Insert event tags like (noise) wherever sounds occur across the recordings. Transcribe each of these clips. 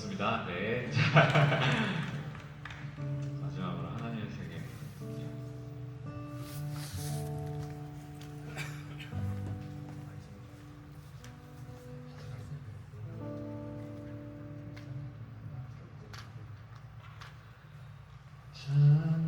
좋습니다. 네. (laughs) 마지막으로 하나님의 세계. 자.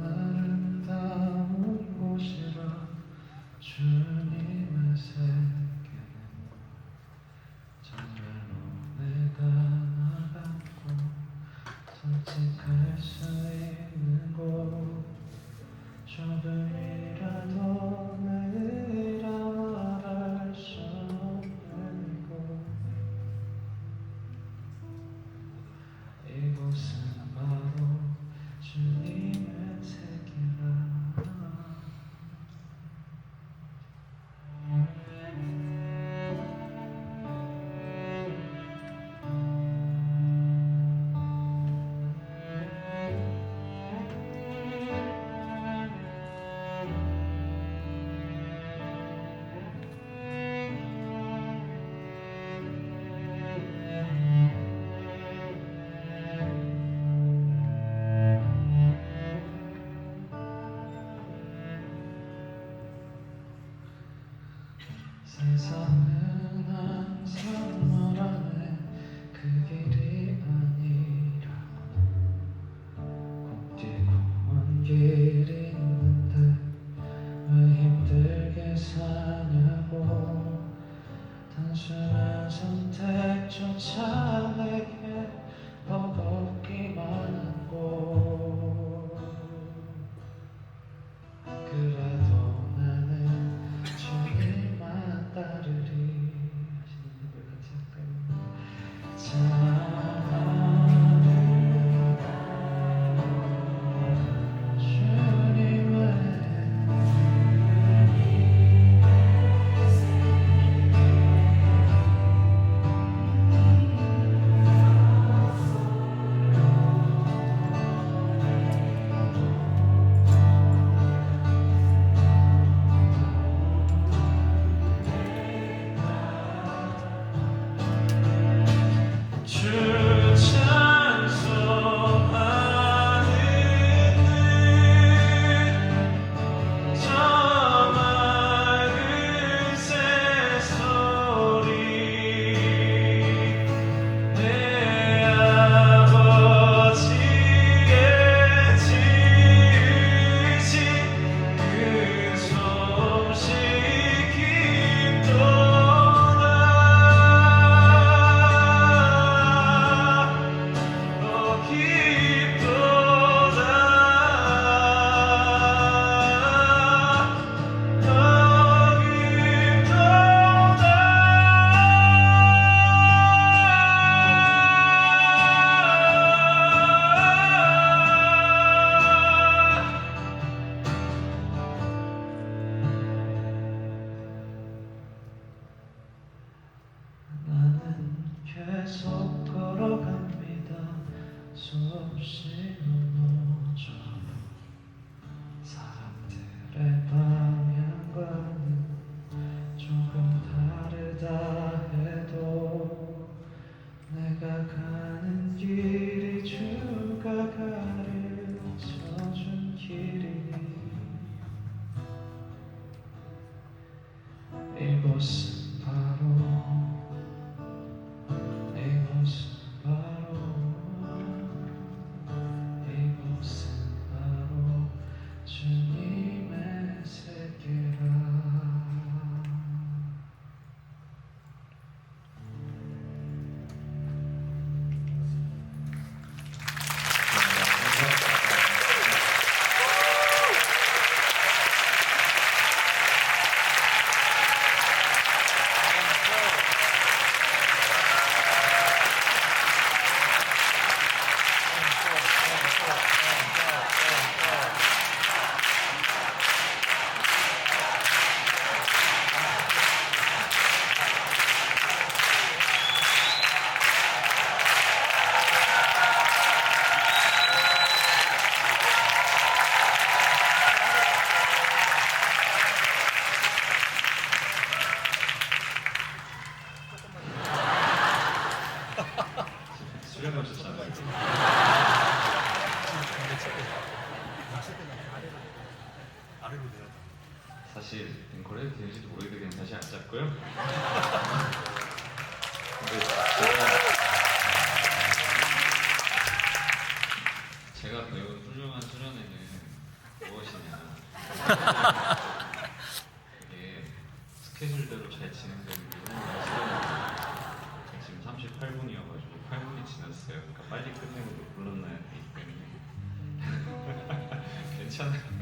세상은 항상 time. conosco. 네, 해도 되는지도 모르겠기 때문에 다시 안 잡고요. 근데 네, 제가, 제가 배운 훌륭한 수련회는 무엇이냐. 이게 스케줄대로 잘 진행되는 게 지금 38분이어가지고 8분이 지났어요. 그러니까 빨리 끝내고 불렀나야 되기 때문에. (laughs) 괜찮아요.